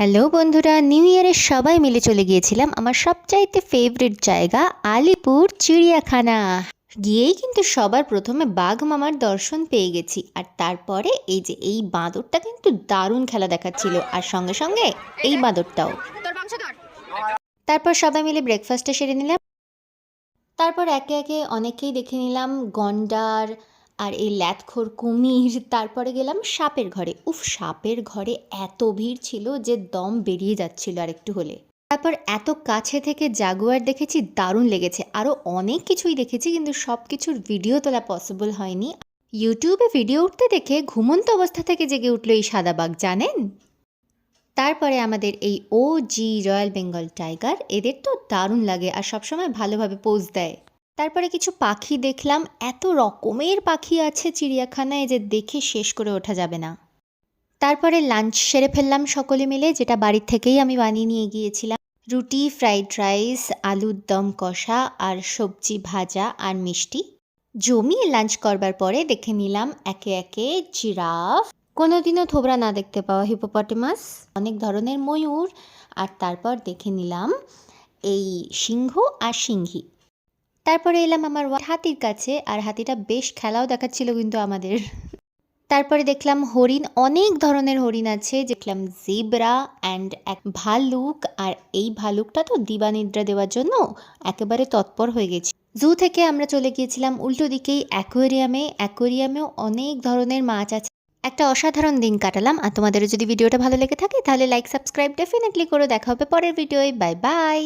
Hello বন্ধুরা new ইয়ারের সবাই মিলে চলে গিয়েছিলাম আমার সবচাইতে ফেভারিট জায়গা, আলিপুর, চিড়িয়াখানা। গিয়েই কিন্তু সবার প্রথমে বাঘ মামার দর্শন পেয়ে গেছি। আর তারপরে এই যে এই বাঁদরটা কিন্তু দারুণ খেলা দেখাচ্ছিল। আর সঙ্গে সঙ্গে এই বাঁদরটাও। তারপর সবাই মিলে ব্রেকফাস্টটা সেরে নিলাম। তারপর একে একে অনেকেই দেখে নিলাম। গন্ডার আর এই ল্যাথখোর কুমির, তারপরে গেলাম সাপের ঘরে। উফ, সাপের ঘরে এত ভিড় ছিল যে দম বেরিয়ে যাচ্ছিল আর একটু হলে। তারপর এত কাছে থেকে জাগুয়ার দেখেছি, দারুণ লেগেছে। আরও অনেক কিছুই দেখেছি, কিন্তু সব কিছুর ভিডিও তোলা পসিবল হয়নি। ইউটিউবে ভিডিও উঠতে দেখে ঘুমন্ত অবস্থা থেকে জেগে উঠল এই সাদা বাঘ, জানেন? তারপরে আমাদের এই ও জি রয়্যাল বেঙ্গল টাইগার এদের তো দারুণ লাগে আর সবসময় ভালোভাবে পোজ দেয়। তারপরে কিছু পাখি দেখলাম, এত রকমের পাখি আছে চিড়িয়াখানায় যে দেখে শেষ করে ওঠা যাবে না। তারপরে লাঞ্চ সেরে ফেললাম সকলে মিলে, যেটা বাড়ির থেকেই আমি বানিয়ে নিয়ে গিয়েছিলাম। রুটি ফ্রাইড রাইস আলুর দম কষা আর সবজি ভাজা আর মিষ্টি। জমিয়ে লাঞ্চ করবার পরে দেখে নিলাম একে একে জিরাফ, কোনোদিনও থোবরা না দেখতে পাওয়া হিপোপটেমাস অনেক ধরনের ময়ূর। আর তারপর দেখে নিলাম এই সিংহ আর সিংহী। তারপরে এলাম আমার হাতির কাছে, আর হাতিটা বেশ খেলাও দেখাচ্ছিল কিন্তু আমাদের। তারপরে দেখলাম হরিণ, অনেক ধরনের হরিণ আছে। দেখলাম জিব্রা অ্যান্ড এক ভালুক, আর এই ভালুকটা তো দিবানিদ্রা দেওয়ার জন্য একেবারে তৎপর হয়ে গেছে। জু থেকে আমরা চলে গিয়েছিলাম উল্টো দিকেই অ্যাকোয়ারিয়ামে। অ্যাকোয়ারিয়ামেও অনেক ধরনের মাছ আছে। একটা অসাধারণ দিন কাটালাম। আর তোমাদেরও যদি ভিডিওটা ভালো লেগে থাকে, তাহলে লাইক সাবস্ক্রাইব ডেফিনেটলি করে দেখা হবে পরের ভিডিওয়। Bye bye